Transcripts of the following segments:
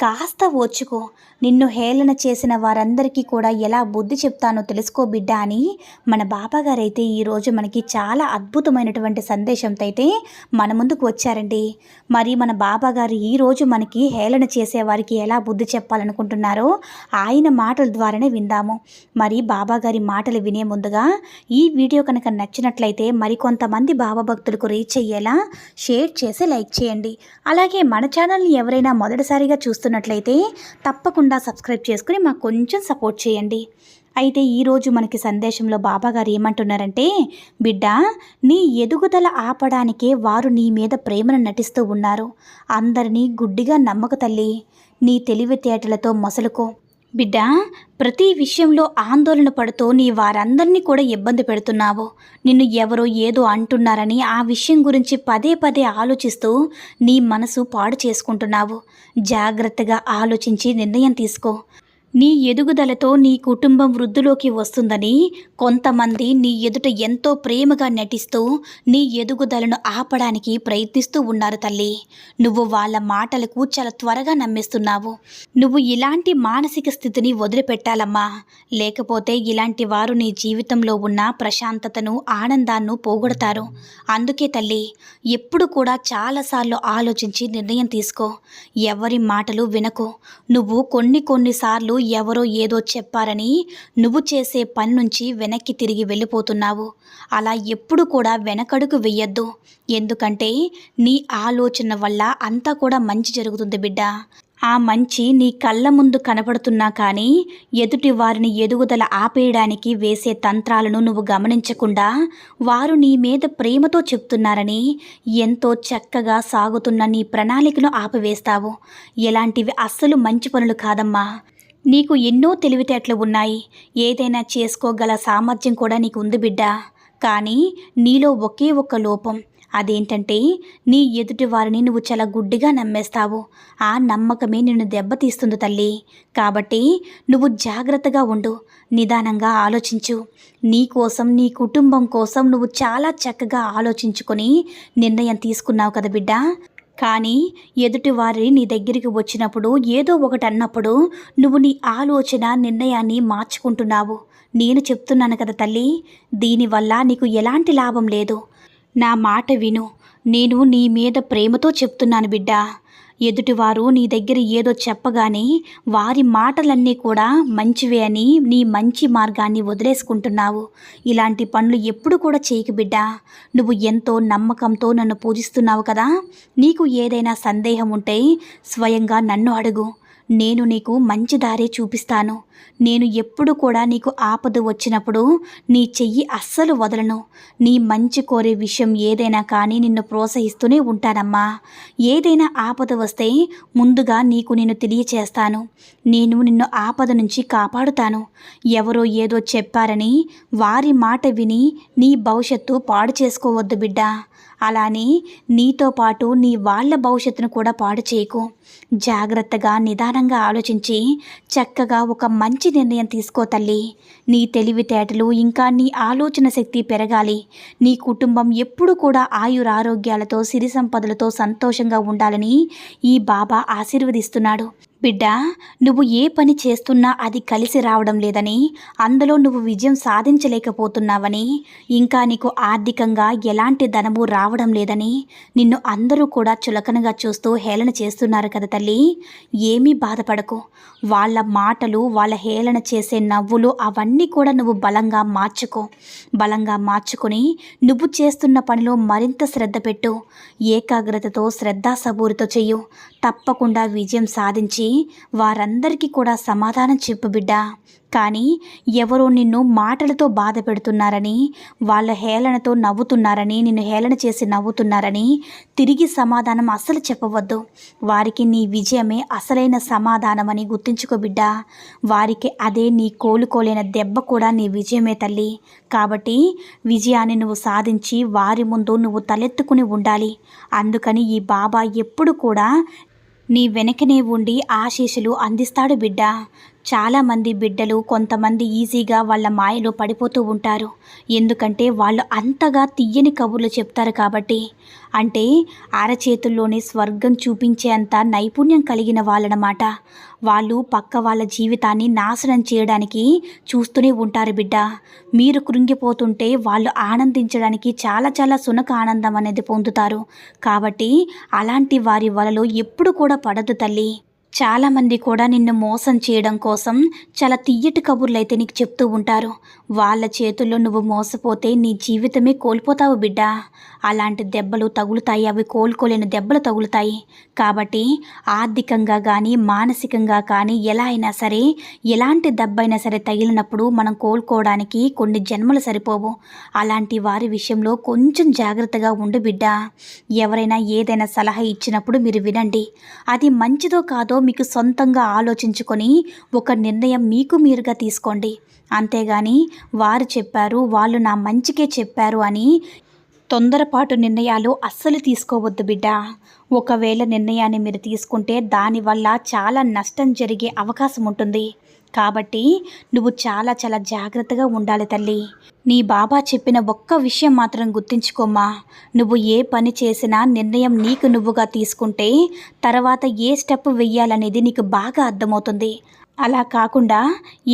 కాస్త ఓర్చుకో. నిన్ను హేళన చేసిన వారందరికీ కూడా ఎలా బుద్ధి చెప్తానో తెలుసుకో బిడ్డ అని మన బాబాగారైతే ఈరోజు మనకి చాలా అద్భుతమైనటువంటి సందేశంతో అయితే మన ముందుకు వచ్చారండి. మరి మన బాబాగారు ఈరోజు మనకి హేళన చేసేవారికి ఎలా బుద్ధి చెప్పాలనుకుంటున్నారో ఆయన మాటల ద్వారానే విందాము. మరి బాబాగారి మాటలు వినే ముందుగా ఈ వీడియో కనుక నచ్చినట్లయితే మరికొంతమంది బాబా భక్తులకు రీచ్ అయ్యేలా షేర్ చేసి లైక్ చేయండి. అలాగే మన ఛానల్ని ఎవరైనా మొదటిసారిగా చూస్తున్నట్లయితే తప్పకుండా సబ్స్క్రైబ్ చేసుకుని మాకు కొంచెం సపోర్ట్ చేయండి. అయితే ఈరోజు మనకి సందేశంలో బాబాగారు ఏమంటున్నారంటే బిడ్డ నీ ఎదుగుదల ఆపడానికే వారు నీ మీద ప్రేమను నటిస్తూ ఉన్నారు. అందరినీ గుడ్డిగా నమ్మక తల్లి. నీ తెలివితేటలతో మొసలుకో. బిడ్డ ప్రతి విషయంలో ఆందోళన పడుతూ నీ వారందరినీ కూడా ఇబ్బంది పెడుతున్నావు. నిన్ను ఎవరో ఏదో అంటున్నారని ఆ విషయం గురించి పదే పదే ఆలోచిస్తూ నీ మనసు పాడు చేసుకుంటున్నావు. జాగ్రత్తగా ఆలోచించి నిర్ణయం తీసుకో. నీ ఎదుగుదలతో నీ కుటుంబం వృద్ధిలోకి వస్తుందని కొంతమంది నీ ఎదుట ఎంతో ప్రేమగా నటిస్తూ నీ ఎదుగుదలను ఆపడానికి ప్రయత్నిస్తూ ఉన్నారు తల్లి. నువ్వు వాళ్ళ మాటలకు చాలా త్వరగా నమ్మిస్తున్నావు. నువ్వు ఇలాంటి మానసిక స్థితిని వదిలిపెట్టాలమ్మా. లేకపోతే ఇలాంటి వారు నీ జీవితంలో ఉన్న ప్రశాంతతను ఆనందాన్ని పోగొడతారు. అందుకే తల్లి ఎప్పుడు కూడా చాలాసార్లు ఆలోచించి నిర్ణయం తీసుకో. ఎవరి మాటలు వినకు. నువ్వు కొన్ని కొన్నిసార్లు ఎవరో ఏదో చెప్పారని నువ్వు చేసే పని నుంచి వెనక్కి తిరిగి వెళ్ళిపోతున్నావు. అలా ఎప్పుడు కూడా వెనకడుగు వెయ్యొద్దు ఎందుకంటే నీ ఆలోచన వల్ల అంతా కూడా మంచి జరుగుతుంది బిడ్డ. ఆ మంచి నీ కళ్ళ ముందు కనపడుతున్నా కానీ ఎదుటి వారిని ఎదుగుదల ఆపేయడానికి వేసే తంత్రాలను నువ్వు గమనించకుండా వారు నీ మీద ప్రేమతో చెప్తున్నారని ఎంతో చక్కగా సాగుతున్న నీ ప్రణాళికను ఆపివేస్తావు. ఎలాంటివి అస్సలు మంచి పనులు కాదమ్మా. నీకు ఎన్నో తెలివితేటలు ఉన్నాయి. ఏదైనా చేసుకోగల సామర్థ్యం కూడా నీకు ఉంది బిడ్డ. కానీ నీలో ఒకే ఒక్క లోపం. అదేంటంటే నీ ఎదుటి వారిని నువ్వు చాలా గుడ్డిగా నమ్మేస్తావు. ఆ నమ్మకమే నిన్ను దెబ్బతీస్తుంది తల్లి. కాబట్టి నువ్వు జాగ్రత్తగా ఉండు. నిదానంగా ఆలోచించు. నీ కోసం నీ కుటుంబం కోసం నువ్వు చాలా చక్కగా ఆలోచించుకొని నిర్ణయం తీసుకున్నావు కదా బిడ్డ. కానీ ఎదుటివారి నీ దగ్గరికి వచ్చినప్పుడు ఏదో ఒకటి అన్నప్పుడు నువ్వు నీ ఆలోచన నిర్ణయాన్ని మార్చుకుంటున్నావు. నేను చెప్తున్నాను కదా తల్లి దీనివల్ల నీకు ఎలాంటి లాభం లేదు. నా మాట విను. నేను నీ మీద ప్రేమతో చెప్తున్నాను బిడ్డ. ఎదుటివారు నీ దగ్గర ఏదో చెప్పగానే వారి మాటలన్నీ కూడా మంచివే అని నీ మంచి మార్గాన్ని వదిలేసుకుంటున్నావు. ఇలాంటి పనులు ఎప్పుడు కూడా చేయకు బిడ్డ. నువ్వు ఎంతో నమ్మకంతో నన్ను పూజిస్తున్నావు కదా. నీకు ఏదైనా సందేహం ఉంటే స్వయంగా నన్ను అడుగు. నేను నీకు మంచి దారే చూపిస్తాను. నేను ఎప్పుడు కూడా నీకు ఆపద వచ్చినప్పుడు నీ చెయ్యి అస్సలు వదలను. నీ మంచి కోరే విషయం ఏదైనా కానీ నిన్ను ప్రోత్సహిస్తూనే ఉంటానమ్మా. ఏదైనా ఆపద వస్తే ముందుగా నీకు నేను తెలియచేస్తాను. నేను నిన్ను ఆపద నుంచి కాపాడుతాను. ఎవరో ఏదో చెప్పారని వారి మాట విని నీ భవిష్యత్తు పాడు చేసుకోవద్దు బిడ్డ. అలానే నీతో పాటు నీ వాళ్ళ భవిష్యత్తును కూడా పాడు చేయకు. జాగ్రత్తగా నిదానంగా ఆలోచించి చక్కగా ఒక మంచి నిర్ణయం తీసుకో తల్లి. నీ తెలివితేటలు ఇంకా నీ ఆలోచన శక్తి పెరగాలి. నీ కుటుంబం ఎప్పుడు కూడా ఆయురారోగ్యాలతో సిరి సంపదలతో సంతోషంగా ఉండాలని ఈ బాబా ఆశీర్వదిస్తున్నాడు. బిడ్డ నువ్వు ఏ పని చేస్తున్నా అది కలిసి రావడం లేదని అందులో నువ్వు విజయం సాధించలేకపోతున్నావని ఇంకా నీకు ఆర్థికంగా ఎలాంటి ధనము రావడం లేదని నిన్ను అందరూ కూడా చులకనగా చూస్తూ హేళన చేస్తున్నారు కదా తల్లి. ఏమీ బాధపడకు. వాళ్ళ మాటలు వాళ్ళ హేళన చేసే నవ్వులు అవన్నీ కూడా నువ్వు బలంగా మార్చుకో. బలంగా మార్చుకొని నువ్వు చేస్తున్న పనిలో మరింత శ్రద్ధ పెట్టు. ఏకాగ్రతతో శ్రద్ధాసబూరితో చెయ్యు. తప్పకుండా విజయం సాధించి వారందరికీ కూడా సమాధానం చెప్పు బిడ్డ. కానీ ఎవరో నిన్ను మాటలతో బాధ పెడుతున్నారని వాళ్ళ హేళనతో నవ్వుతున్నారని నిన్ను హేళన చేసి నవ్వుతున్నారని తిరిగి సమాధానం అసలు చెప్పవద్దు. వారికి నీ విజయమే అసలైన సమాధానం అని గుర్తుంచుకో బిడ్డ. వారికి అదే నీ కోలుకోలేని దెబ్బ కూడా నీ విజయమే తల్లి. కాబట్టి విజయాన్ని నువ్వు సాధించి వారి ముందు నువ్వు తలెత్తుకుని ఉండాలి. అందుకని ఈ బాబా ఎప్పుడు కూడా నీ వెనకనే ఉండి ఆశీస్సులు అందిస్తాడు బిడ్డ. చాలామంది బిడ్డలు కొంతమంది ఈజీగా వాళ్ళ మాయలో పడిపోతూ ఉంటారు. ఎందుకంటే వాళ్ళు అంతగా తీయని కబుర్లు చెప్తారు కాబట్టి. అంటే అరచేతుల్లోనే స్వర్గం చూపించేంత నైపుణ్యం కలిగిన వాళ్ళనమాట. వాళ్ళు పక్క వాళ్ళ జీవితాన్ని నాశనం చేయడానికి చూస్తూనే ఉంటారు బిడ్డ. మీరు కృంగిపోతుంటే వాళ్ళు ఆనందించడానికి చాలా చాలా సునక ఆనందం అనేది పొందుతారు. కాబట్టి అలాంటి వారి వలలో ఎప్పుడు కూడా పడదు తల్లి. చాలామంది కూడా నిన్ను మోసం చేయడం కోసం చాలా తియ్యటి కబుర్లు అయితే నీకు చెప్తూ ఉంటారు. వాళ్ళ చేతుల్లో నువ్వు మోసపోతే నీ జీవితమే కోల్పోతావు బిడ్డ. అలాంటి దెబ్బలు తగులుతాయి అవి కోలుకోలేని దెబ్బలు తగులుతాయి. కాబట్టి ఆర్థికంగా కానీ మానసికంగా కానీ ఎలా అయినా సరే ఎలాంటి దెబ్బ అయినా సరే తగిలినప్పుడు మనం కోలుకోవడానికి కొన్ని జన్మలు సరిపోవు. అలాంటి వారి విషయంలో కొంచెం జాగ్రత్తగా ఉండు బిడ్డ. ఎవరైనా ఏదైనా సలహా ఇచ్చినప్పుడు మీరు వినండి. అది మంచిదో కాదో మీకు సొంతంగా ఆలోచించుకొని ఒక నిర్ణయం మీకు మీరుగా తీసుకోండి. అంతేగాని వారు చెప్పారు వాళ్ళు నా మంచికే చెప్పారు అని తొందరపాటు నిర్ణయాలు అస్సలు తీసుకోవద్దు బిడ్డ. ఒకవేళ నిర్ణయాన్ని మీరు తీసుకుంటే దానివల్ల చాలా నష్టం జరిగే అవకాశం ఉంటుంది. కాబట్టి నువ్వు చాలా చాలా జాగ్రత్తగా ఉండాలి తల్లి. నీ బాబా చెప్పిన ఒక్క విషయం మాత్రం గుర్తించుకోమ్మా. నువ్వు ఏ పని చేసినా నిర్ణయం నీకు నువ్వుగా తీసుకుంటే తర్వాత ఏ స్టెప్ వెయ్యాలనేది నీకు బాగా అర్థమవుతుంది. అలా కాకుండా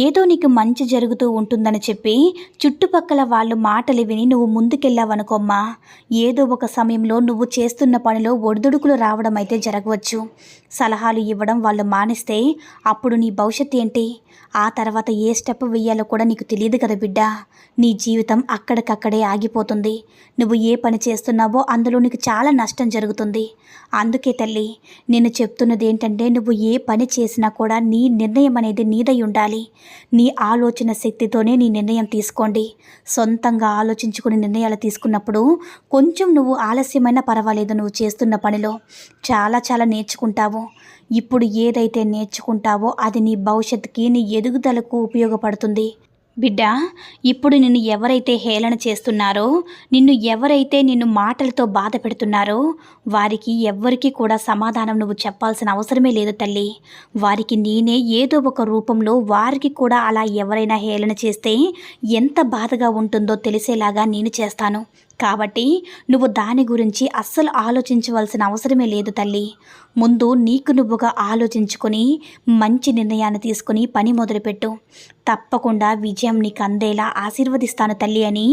ఏదో నీకు మంచి జరుగుతూ ఉంటుందని చెప్పి చుట్టుపక్కల వాళ్ళు మాటలు విని నువ్వు ముందుకెళ్ళావనుకోమ్మా. ఏదో ఒక సమయంలో నువ్వు చేస్తున్న పనిలో ఒడిదుడుకులు రావడం అయితే జరగవచ్చు. సలహాలు ఇవ్వడం వాళ్ళు మానేస్తే అప్పుడు నీ భవిష్యత్తు ఏంటి? ఆ తర్వాత ఏ స్టెప్ వెయ్యాలో కూడా నీకు తెలియదు కదా బిడ్డ. నీ జీవితం అక్కడికక్కడే ఆగిపోతుంది. నువ్వు ఏ పని చేస్తున్నావో అందులో నీకు చాలా నష్టం జరుగుతుంది. అందుకే తల్లి నేను చెప్తున్నది ఏంటంటే నువ్వు ఏ పని చేసినా కూడా నీ నిర్ణయం అనేది నీదై ఉండాలి. నీ ఆలోచన శక్తితోనే నీ నిర్ణయం తీసుకోండి. సొంతంగా ఆలోచించుకుని నిర్ణయాలు తీసుకున్నప్పుడు కొంచెం నువ్వు ఆలస్యమైనా పర్వాలేదు నువ్వు చేస్తున్న పనిలో. చాలా చాలా నేర్చుకుంటావు. ఇప్పుడు ఏదైతే నేర్చుకుంటావో అది నీ భవిష్యత్తుకి నీ ఎదుగుదలకు ఉపయోగపడుతుంది. బిడ్డ ఇప్పుడు నిన్ను ఎవరైతే హేళన చేస్తున్నారో నిన్ను ఎవరైతే నిన్ను మాటలతో బాధ పెడుతున్నారో వారికి ఎవ్వరికీ కూడా సమాధానం నువ్వు చెప్పాల్సిన అవసరమే లేదు తల్లి. వారికి నేనే ఏదో ఒక రూపంలో వారికి కూడా అలా ఎవరైనా హేళన చేస్తే ఎంత బాధగా ఉంటుందో తెలిసేలాగా నేను చేస్తాను. కాబట్టి నువ్వు దాని గురించి అస్సలు ఆలోచించవలసిన అవసరమే లేదు తల్లి. ముందు నీకు నువ్వుగా ఆలోచించుకొని మంచి నిర్ణయాన్ని తీసుకొని పని మొదలుపెట్టు. తప్పకుండా విజయం నీకు అందేలా ఆశీర్వదిస్తాను తల్లి అని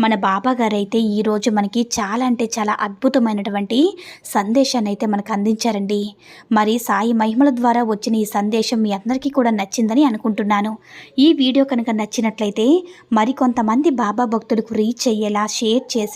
మన బాబా అయితే ఈరోజు మనకి చాలా అంటే చాలా అద్భుతమైనటువంటి సందేశాన్ని అయితే మనకు అందించారండి. మరి సాయి మహిమల ద్వారా వచ్చిన ఈ సందేశం మీ అందరికీ కూడా నచ్చిందని అనుకుంటున్నాను. ఈ వీడియో కనుక నచ్చినట్లయితే మరికొంతమంది బాబా భక్తులకు రీచ్ అయ్యేలా షేర్ చేసి